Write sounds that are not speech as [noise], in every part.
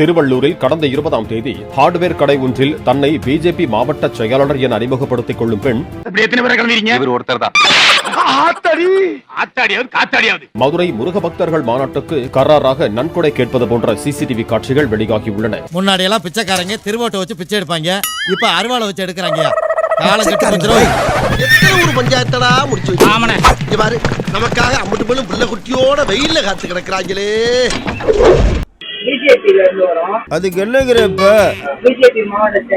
திருவள்ளூரில் கடந்த இருபதாம் தேதி ஹார்ட்வேர் கடை ஒன்றில் தன்னை பிஜேபி மாவட்ட செயலாளர் என அறிமுகப்படுத்திக் கொள்ளும் பெண் ஒருத்தர் தான். மதுரை முருக பக்தர்கள் மாநாட்டுக்கு கராராக நன்கொடை கேட்பது போன்ற சிசிடிவி காட்சிகள் வெளியாகியுள்ளன முன்னாடி எல்லாம் பிச்சைக்காரங்க திருவோட்டை வச்சு பிச்சை எடுப்பாங்க. இப்ப அருவாளை வச்சு எடுக்கிறாங்க. ஊர் பஞ்சாயத்தடா முடிச்சு நமக்காக அம்மட்டு பெண்ணும் புள்ள குட்டியோட வெயில்ல காத்து கிடக்குறாங்களே. இருந்து வரோம் இப்ப? பிஜேபி மாவட்ட.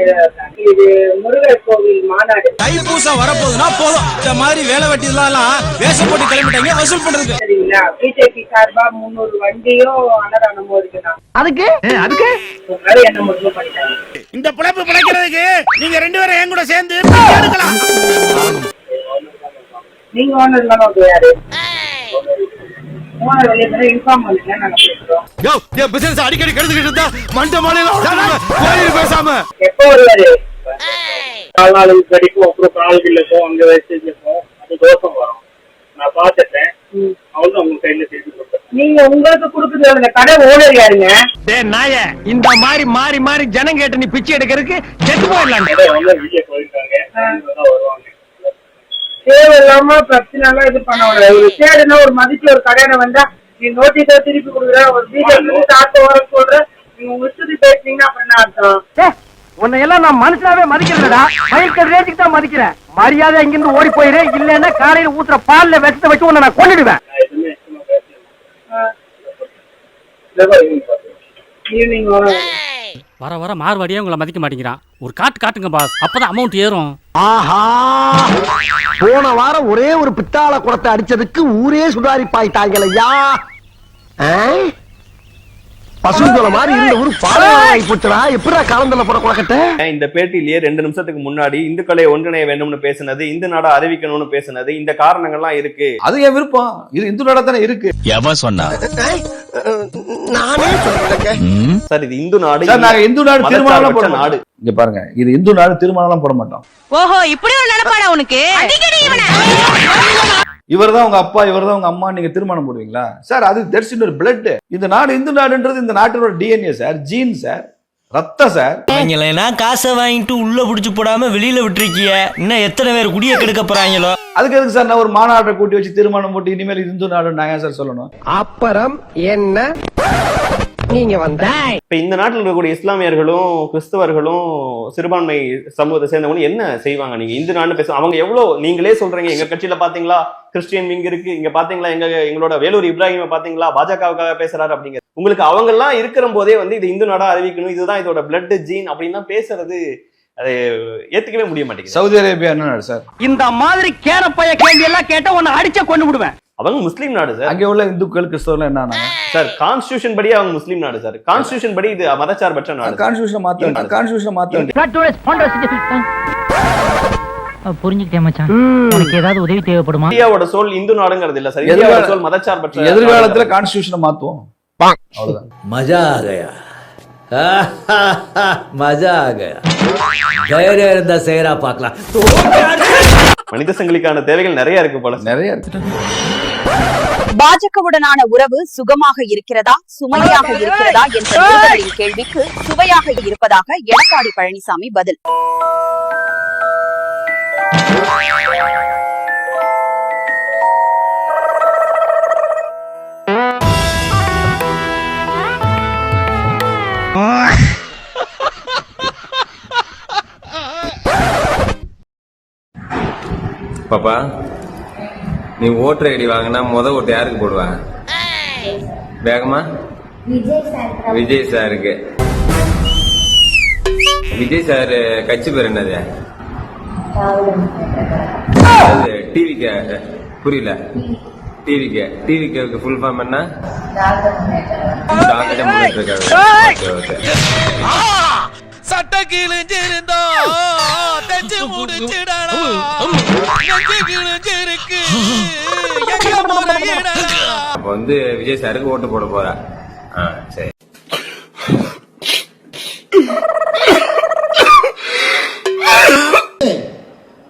இது முருகர் கோவில் மாநாடு. தைப்பூசம் வரப்போகுதுன்னா போதும். இந்த மாதிரி வேலை வெட்டி எல்லாம் வேஷம் போட்டு கிளம்பிட்டாங்க வசூல் பண்றதுக்கு. சரிங்களா? பிஜேபி சார்பா முந்நூறு வண்டியும் அன்னதானமும் இருக்குண்ணா. அதுக்கு? அதுக்கு? என்ன பண்ணிட்டாங்க? இந்த பிழைப்பு பிழைக்கிறதுக்கு நீங்க ரெண்டு பேரும் என் கூட சேர்ந்து நீங்க ஓனர் தானே அது யாரு ஓனர் வெளியே போய் இன்ஃபார்ம் பண்ணுங்க நாங்க பேசுறோம் யோ என் பிசினஸ் அடிக்கடி கெடுத்துக்கிட்டு இருந்தா மண்ட மாலையில பேசாம. எப்போ வருவாரு? நாலு நாளுக்கு கடிக்கும் அப்புறம் கால்கள் இருக்கும் அங்க வச்சு இருக்கும் அது தோசம் வரும். நான் பார்த்துட்டேன். அவளும் அவங்க கையில திருப்பி நீங்க உங்களுக்கு கொடுக்குறது அந்த கடை ஓனர் யாருங்க? டே நாய இந்த மாதிரி மாறி மாறி ஜனம் கேட்டு நீ பிச்சை எடுக்கிறதுக்கு செத்து போயிடலாம் வெளியே போயிருக்காங்க. தேவையில்லாம பிரச்சனை எல்லாம் இது பண்ண கூடாது ஒரு சேடுனா ஒரு மதிச்சு ஒரு கடையில வந்தா நீ நோட்டீஸா திருப்பி கொடுக்குற ஒரு பிஜேபி காசு வர சொல்ற நீங்க உங்க இஷ்டத்துக்கு பேசுனீங்கன்னா என்ன அர்த்தம்? உன்னை எல்லாம் நான் மனுஷனாவே மதிக்கிறதுடா மயில்கல் ரேஞ்சுக்கு தான் மதிக்கிறேன். மரியாதை இங்கிருந்து ஓடி போயிரு. இல்லன்னா காலையில ஊத்துற பால்ல விஷத்தை வச்சு உன்னை நான் கொண்டுடுவேன். ஈவினிங் வர வர மார்வாடியே உங்களை மதிக்க மாட்டேங்கிறான். ஒரு காட்டு காட்டுங்க பாஸ் அப்பதான் அமௌண்ட் ஏறும். ஆஹா! போன வாரம் ஒரே ஒரு பித்தாள குடத்தை அடிச்சதுக்கு ஊரே சுதாரிப்பாயிட்டாங்களையா பசுந்தோல மாதிரி இருந்த ஊரு பாலாய் போச்சுடா. எப்படிடா காலந்தல போற குடக்கட்ட? இந்த பேட்டியிலேயே ரெண்டு நிமிஷத்துக்கு முன்னாடி இந்துக்களை ஒன்றிணைய வேண்டும்னு பேசுனது இந்து நாடா அறிவிக்கணும்னு பேசுனது இந்த காரணங்கள்லாம் இருக்கு. அது என் விருப்பம். இது இந்து நாடா தானே இருக்கு. எவன் சொன்னா நானே சார் இது இந்து நாடு சார் நாங்க இந்து நாடு மதச்சார்பற்ற போட நாடு. இங்க பாருங்க இது இந்து நாடு தீர்மானம் போட மாட்டோம். ஓஹோ இப்படி ஒரு நினைப்பாடா உனக்கு? அடிக்கடி இவனை. இவர்தான் உங்க அப்பா இவர்தான் உங்க அம்மா நீங்க தீர்மானம் போடுவீங்களா? சார் அது தட்ஸ் ஒரு பிளட் இந்த நாடு இந்து நாடுன்றது இந்த நாட்டினோட டிஎன்ஏ சார் ஜீன் சார். ரத்தம் சார். அவங்களா காசை வாங்கிட்டு உள்ள புடிச்சு போடாம வெளியில விட்டுருக்கிய? இன்னும் எத்தனை பேர் குடிய கெடுக்க போறாங்களோ? அதுக்கு எதுக்கு சார் நான் ஒரு மாநாட்டை கூட்டி வச்சு தீர்மானம் போட்டு இனிமேல் இது இந்து நாடு நான் ஏன் சார் சொல்லணும்? அப்புறம் என்ன? நீங்க வந்த. இப்ப இந்த நாட்டில் இருக்கக்கூடிய இஸ்லாமியர்களும் கிறிஸ்தவர்களும் சிறுபான்மை சமூகத்தை சேர்ந்தவங்க என்ன செய்வாங்க? நீங்க இந்து நாடு பேச அவங்க எவ்வளவு நீங்களே சொல்றீங்க. எங்க கட்சியில பாத்தீங்களா? கிறிஸ்டியன் விங் இருக்கு. இங்க பாத்தீங்களா? எங்க எங்களோட வேலூர் இப்ராஹிம பாத்தீங்களா? பாஜகவுக்காக பேசுறாரு அப்படிங்க உங்களுக்கு அவங்க எல்லாம் இருக்கிற போதே வந்து இது இந்து நாடா அறிவிக்கணும் இதுதான் இதோட பிளட் ஜீன் அப்படின்னு பேசுறது அதை ஏத்துக்கவே முடிய மாட்டேங்குது. சவுதி அரேபியா என்ன நாடு சார்? இந்த மாதிரி கேரப்பைய கேள்வி எல்லாம் கேட்டா உன்னை அடிச்ச கொண்டு விடுவேன். அவங்க முஸ்லீம் நாடு சார். அங்க உள்ள இந்துக்கள் கிறிஸ்தவர்கள் என்ன ஆனாங்க? சார் கான்ஸ்டியூஷன் படி அவங்க முஸ்லீம் நாடு சார். கான்ஸ்டியூஷன் படி இது மதச்சார்பற்ற நாடு கான்ஸ்டியூஷன் மாத்த வேண்டாம் கான்ஸ்டியூஷன் மாத்த புரிஞ்சுக்கிட்டேன் மச்சான். உனக்கு ஏதாவது உதவி தேவைப்படுமா? இந்தியாவோட சோல் இந்து நாடுங்கிறது இல்ல சார். எதிர்கால- இந்தியாவோட சோல் மதச்சார்பற்ற எதிர்காலத்துல கான்ஸ்டியூஷனை மாத்துவோம். மஜா ஆகயா [laughs] மஜா ஆகயா தைரியம் இருந்தா செய்யறா பாக்கலாம் மனித சங்கிலிக்கான தேவைகள் நிறைய இருக்கு போல. நிறைய இருக்கு. பாஜகவுடனான உறவு சுகமாக இருக்கிறதா சுமையாக இருக்கிறதா என்ற கேள்விக்கு சுவையாக இருப்பதாக எடப்பாடி பழனிசாமி பதில். பாப்பா. நீ ஓட்டர் ஐடி வாங்கினா முத ஓட்டு யாருக்கு போடுவேன் வேகமா? விஜய் சாருக்கு. விஜய் சார் கட்சி பேர் என்னது? டிவிக்கு புரியல. டிவிக்கு டிவிக்கு ஃபுல் ஃபார்ம் என்ன. சட்ட கிழிஞ்சிருந்தா. வந்து விஜய் சாருக்கு ஓட்டு போட போற சரி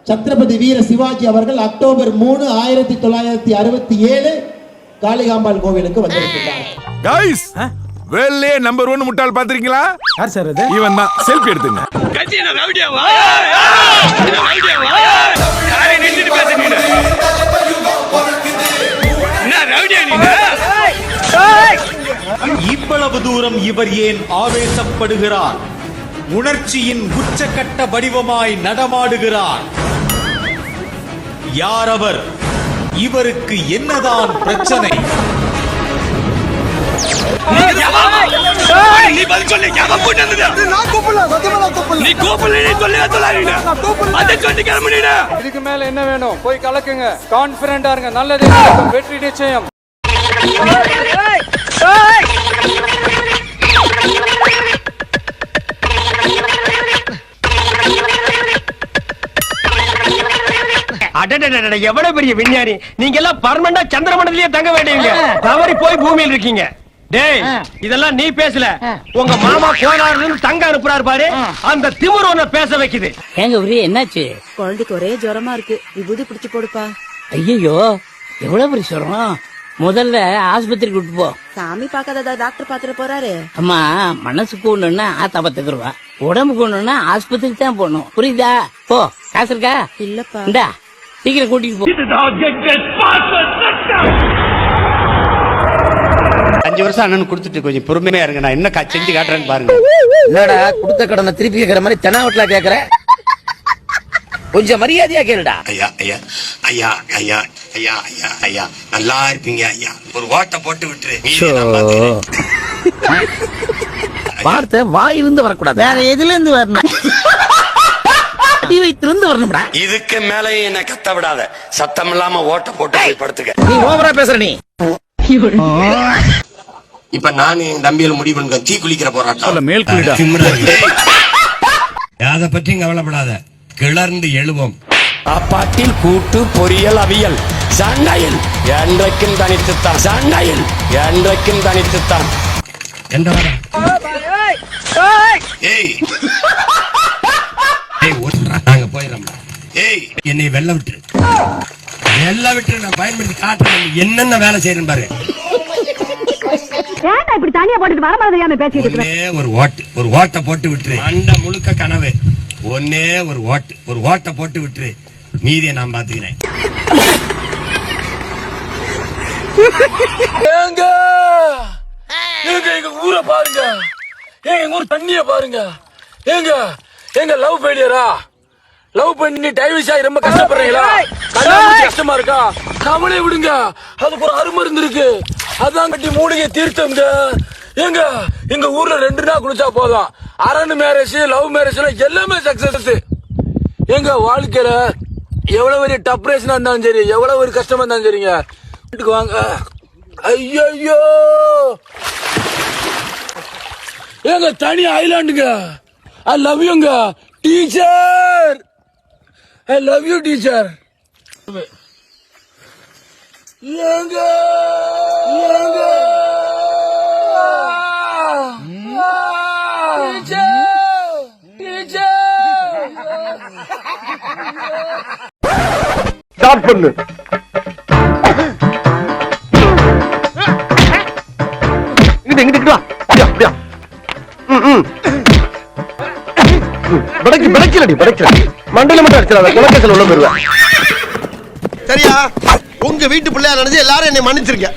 சத்ரபதி வீர சிவாஜி அவர்கள் அக்டோபர் மூணு ஆயிரத்தி தொள்ளாயிரத்தி அறுபத்தி ஏழு காளிகாம்பாள் கோவிலுக்கு வந்திருக்கிறார் வேலையே நம்பர் ஒன் முட்டாள் பாத்திருக்கீங்களா யார் சார் அது? இவன் தான். செல்ஃபி எடுத்துங்க. இவ்வளவு தூரம் இவர் ஏன் ஆவேசப்படுகிறார்? உணர்ச்சியின் உச்சக்கட்ட வடிவமாய் நடமாடுகிறார். யார் அவர்? இவருக்கு என்னதான் பிரச்சனை? இதுக்கு மேல என்ன வேணும் போய் கலக்குங்க கான்பிடண்டா இருங்க நல்லது வெற்றி நிச்சயம் எவ்வளவு பெரிய விஞ்ஞானி. நீங்க எல்லாம் பர்மனண்டா சந்திரமண்டலத்திலேயே தங்க வேண்டியவங்க. தவறி போய் பூமியில் இருக்கீங்க. டேய் இதெல்லாம் நீ பேசல. உங்க மாமா இருந்து தங்க அனுப்புறாரு பாரு. அந்த திமிரு உன்னை பேச வைக்குது. ஏங்க ஒரே என்னாச்சு? குழந்தைக்கு ஒரே ஜுரமா இருக்கு. விபூதி பிடிச்சு போடுப்பா. ஐயோ எவ்வளவு பெரிய சொல்றோம் முதல்ல ஆஸ்பத்திரிக்கு கூட்டு போ. சாமி பாக்காத டாக்டர் பாத்துட்டு போறாரு? அம்மா மனசுக்கு ஒண்ணுன்னா ஆத்தா பத்துக்குருவா உடம்புக்கு ஒண்ணுன்னா ஆஸ்பத்திரிக்கு தான் போகணும். புரியுதா? போ காசு இருக்கா? இல்லப்பா. இந்தா சீக்கிரம் கூட்டிட்டு போ. அஞ்சு வருஷம் அண்ணன் கொடுத்துட்டு கொஞ்சம் பொறுமையா இருங்க. நான் என்ன செஞ்சு காட்டுறேன்னு பாருங்க. என்னடா கொடுத்த கடனை திருப்பி கேக்குற மாதிரி தெனாவட்டில கேக்குற? கொஞ்சம் மரியாதையா கேளுடா. ஐயா ஐயா ஐயா ஐயா ஐயா ஐயா ஐயா நல்லா இருப்பீங்க ஐயா. ஒரு ஓட்டை போட்டு விட்டுரு. வார்த்தை வாயிலிருந்து வரக்கூடாது. வேற எதுல இருந்து வரணும்? அடி வரணும்டா. இதுக்கு மேலே என்ன கத்த விடாத. சத்தம் இல்லாம ஓட்ட போட்டு போய் படுத்துக்க. நீ ஓவரா பேசுற நீ. இப்ப நான் என் தம்பியில முடிவு பண்ணுங்க. தீ குளிக்கிற போராட்டம். மேல் குளிடா. அதை பற்றி கவலைப்படாத. கிளர்ந்து எழுவோம். அப்பாட்டில் கூட்டு பொரியல் அவியல். சண்டையில் என்றைக்கும் தனித்துத்தான். சண்டையில் என்றைக்கும் தனித்துத்தான். எந்த ஏய். ஏய் ஓட்டுறா நாங்க போயிடறோம் ஏய். என்னை வெள்ள விட்டு வெள்ள விட்டு நான் பயன்படுத்தி காட்டுறேன். என்னென்ன வேலை செய்யறேன் பாரு. ஏன்டா இப்படி தனியா போட்டுட்டு வர மாதிரியான பேசிட்டு ஒரு ஓட்டு ஒரு ஓட்டை போட்டு விட்டுரு. அண்ட முழுக்க கனவு. ஒன்னே ஒரு ஓட்டு ஒரு ஓட்டை போட்டு விட்டுரு. மீதியை நான் பாத்துக்கிறேன். ஏங்க! ஏங்க எங்க ஊரை பாருங்க. ஏங்க எங்க ஊர் தண்ணிய பாருங்க. ஏங்க எங்க லவ் ஃபெயிலியரா லவ் பண்ணி டைவர்ஸ் ஆகி ரொம்ப கஷ்டப்படுறீங்களா? கஷ்டமா இருக்கா? கவலை விடுங்க. அதுக்கு ஒரு அருமருந்து இருக்கு. அதான் கட்டி மூலிகை தீர்த்தம் ஏங்க எங்க ஊர்ல ரெண்டு நாள் குளிச்சா போதும். அரண் மேரேஜ் லவ் மேரேஜ் எல்லாமே சக்சஸ் எங்க வாழ்க்கையில எவ்வளவு பெரிய டப்ரேஷனா இருந்தாலும் சரி எவ்வளவு ஒரு கஷ்டமா இருந்தாலும் சரிங்க. வீட்டுக்கு வாங்க. ஐயோ ஏங்க தனி ஐலாண்டுங்க ஐ லவ் யூங்க teacher I love you teacher ஏங்க ம். ம், பிடைக்கு பிடைக்கலடி பிடைக்கல மண்டையில மட்டும் அடிச்சிடாத குலக்கேசல் உள்ள போயிருவேன். சரியா? உங்க வீட்டு பிள்ளையா நினைச்சு எல்லாரும் என்னை மன்னிச்சிருக்கேன்